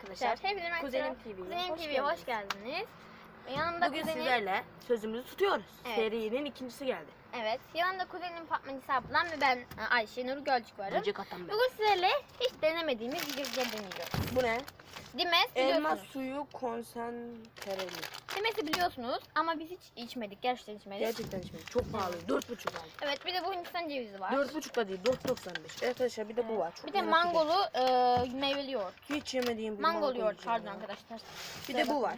arkadaşlar. Merhaba. Kuzenim TV'ye Kuzenim hoş TV'ye hoş geldiniz. geldiniz. Yanımda Bugün kuzenim, sizlerle sözümüzü tutuyoruz. Evet. Serinin ikincisi geldi. Evet, yanımda kuzenim Fatma Nisa ablam ve ben e, Ayşe Nur Gölcük varım. Gıcık atan ben. Bugün sizlerle hiç denemediğimiz bir gece deneyeceğiz. Bu ne? Dimes Elma biliyorsunuz. suyu konsantreli. Dimes'i biliyorsunuz ama biz hiç içmedik. Gerçekten içmedik. Gerçekten içmedim. Çok pahalı. Dört buçuk aldım. Evet bir de bu Hindistan cevizi var. Dört buçuk da değil. Dört doksan beş. Arkadaşlar bir de bu var. Çok bir de merak ediyorum. mangolu e, meyveli yoğurt. Hiç yemediğim bir Mangolu mango yoğurt yiyeceğim pardon ya. arkadaşlar. Bir de bu var.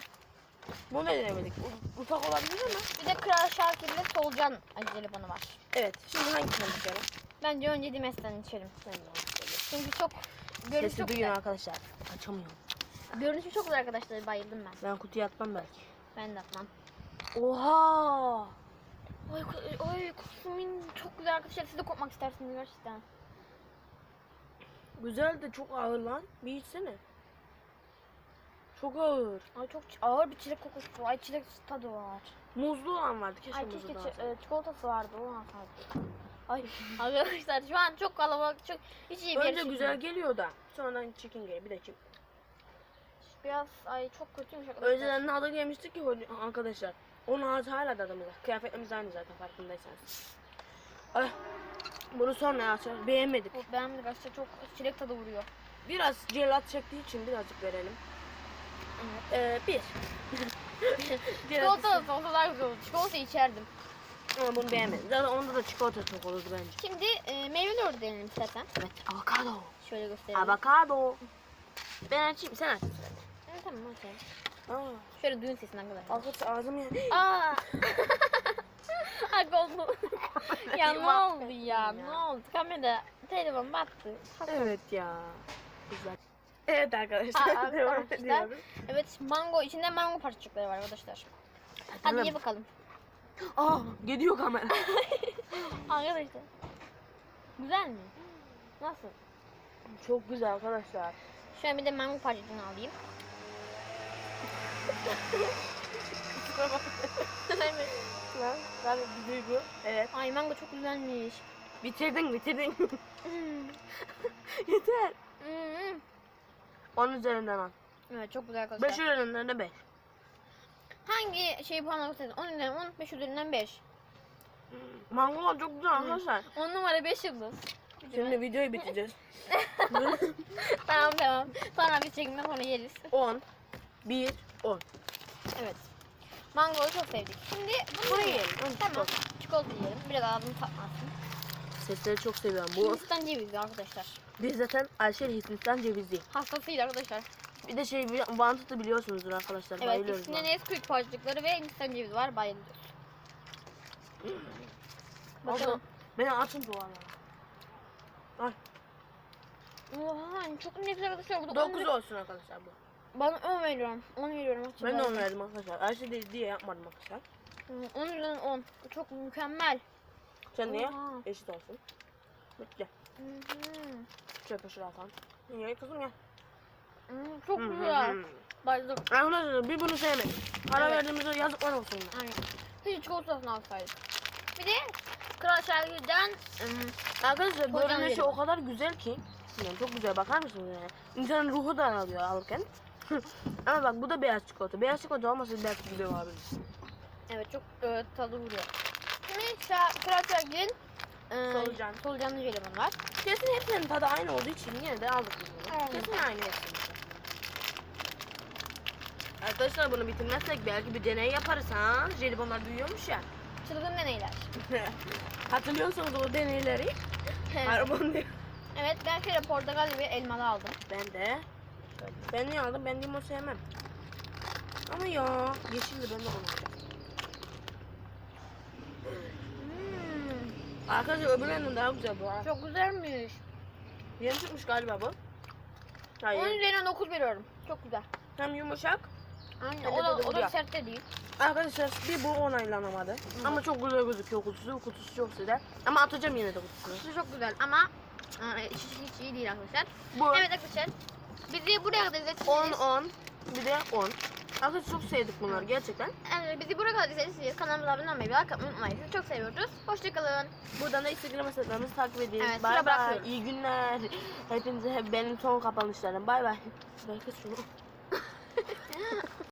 Bunu da denemedik. U- Ufak olabilir ama. Bir de Kral Şakir ile Solucan jelibonu var. Evet. Şimdi hangisini başlayalım? Bence önce Dimes'ten içelim. Ben de onu söyleyeyim. Çünkü çok görünüşü Sesi çok duyun güzel. arkadaşlar. Açamıyorum. Görünüşü çok güzel arkadaşlar. Bayıldım ben. Ben kutuya atmam belki. Ben de atmam. Oha! Oy, ko- oy çok güzel arkadaşlar. Siz de kopmak istersiniz gerçekten. Güzel de çok ağır lan. Bir içsene. Çok ağır. Ay çok ağır bir çilek kokusu. Ay çilek tadı var. Muzlu olan vardı. Keşke Ay muzlu keşke da çi- alsaydım. e, çikolatası vardı. O alsaydık. Ay arkadaşlar şu an çok kalabalık. Çok hiç iyi bir Önce güzel geliyor da. Sonradan çekin geliyor. Bir de çekin. Biraz ay çok kötüymüş arkadaşlar. Önceden adı gelmiştik ki arkadaşlar. Onun ağzı hala da adamızda. Kıyafetimiz aynı zaten farkındaysanız. Ay. Bunu sonra açar. Beğenmedik. Beğenmedik arkadaşlar. Çok çilek tadı vuruyor. Biraz celat çektiği için birazcık verelim. Ee, bir. Çikolata da olsa daha güzel olur. Çikolata içerdim. Ama bunu beğenmedim. Zaten onda da çikolata çok olurdu bence. Şimdi e, meyveli yoğurt deneyelim istersen. Evet. Avokado. Şöyle gösterelim. Avokado. Ben açayım. Sen aç. Evet, tamam okey. Aa. Şöyle duyun sesini arkadaşlar. Arkadaşlar ağzım ya. Aa. Hak oldu. ya ne oldu ya? Ne oldu? Kamera telefon battı. Evet ya. Güzel. Evet Aa, arkadaşlar. Devam arkadaşlar. Evet mango içinde mango parçacıkları var arkadaşlar. Hadi Tamam. ye bakalım. Aa gidiyor kamera. Arkadaşlar. Güzel mi? Nasıl? Çok güzel arkadaşlar. Şöyle bir de mango parçacığını alayım. evet. Lan ben bir duygu. Evet. Ay mango çok güzelmiş. Bitirdin bitirdin. Hmm. Yeter. Hmm. 10 üzerinden 10. Evet çok güzel arkadaşlar. 5 üzerinden de 5. Hangi şeyi puan alırsanız 10 üzerinden 10, 5 üzerinden 5. Mangolar çok güzel arkadaşlar. 10 numara 5 yıldız. Şimdi videoyu bitireceğiz. tamam tamam. Sonra biz çekimden sonra yeriz. 10. 1. 10. Evet. Mangoyu çok sevdik. Şimdi bunu Burayı yiyelim. yiyelim. Tamam. çikolata. Çikolata yiyelim. Biraz ağzını tatmasın. Sesleri çok seviyorum. Bu Hindistan cevizi arkadaşlar. biz zaten Ayşe Hindistan cevizi. Hastasıydı arkadaşlar. Bir de şey Vantut'u biliyorsunuzdur arkadaşlar. Evet Bayılıyoruz. içinde buna. Nesquik parçacıkları ve Hindistan cevizi var. Bayılıyoruz. Bakalım. Bakalım. Beni atın duvarlara. Ay. Oha çok nefis arkadaşlar. Bu da 9 on- olsun arkadaşlar bu. Bana 10 veriyorum. 10 veriyorum. Ben de 10 verdim arkadaşlar. Ayşe de diye yapmadım arkadaşlar. 10 üzerinden 10. Bu Çok mükemmel. Sen niye? Oha. Eşit olsun. Bitti. Çöpe şuraya atan. Niye kızım ya? Hı, Çok Hı hı güzel. hı. Bayıldım. Arkadaşlar bir bunu sevmedim. Para Evet. verdiğimizde yazıklar olsun. Aynen. Hiç çikolatasını alsaydık. Bir de Kral ım, Arkadaşlar Kocaman verim. o kadar güzel ki. Yani çok güzel bakar mısınız yani? İnsanın ruhu da alıyor alırken. Ama bak bu da beyaz çikolata. Beyaz çikolata olmasa belki güzel olabilir. evet çok e, tadı vuruyor. Kral Şarkı'nın e, Solucan. solucanlı jelibon var. Kesin hepsinin tadı aynı olduğu için yine de aldık bunu. Aynen. Kesin aynı hepsinin. Arkadaşlar bunu bitirmezsek belki bir deney yaparız ha. Jelibonlar büyüyormuş ya. Çılgın deneyler. Hatırlıyorsunuz o deneyleri? Arabon diyor. evet ben şöyle portakal ve elmalı aldım. Ben de. Ben niye aldım? Ben limon sevmem. Ama ya yeşilli ben de onu alacağım. Hmm, Arkadaşlar öbürlerinin daha güzel bu. ha. çok güzelmiş. Yeni çıkmış galiba bu. 10 Hayır. üzerinden 9 veriyorum. Çok güzel. Hem yumuşak. Aynen. O da, o da sert de değil. Arkadaşlar bir bu onaylanamadı. Ama çok güzel gözüküyor kutusu. Kutusu çok güzel. Ama atacağım yine de kutusunu. Kutusu çok güzel ama e, hiç, hiç iyi değil arkadaşlar. Bu Evet arkadaşlar. Bizi buraya kadar izlediyseniz 10 10 bir de 10. Arkadaşlar çok sevdik bunları gerçekten. Evet, bizi buraya kadar izlediyseniz kanalımıza abone olmayı ve like atmayı unutmayın. Sizi çok seviyoruz. Hoşçakalın. Buradan da Instagram hesaplarımızı takip edin. Evet, bay bay. bırakıyorum. İyi günler. Hepinize benim son kapanışlarım. Bay bay. Belki şunu.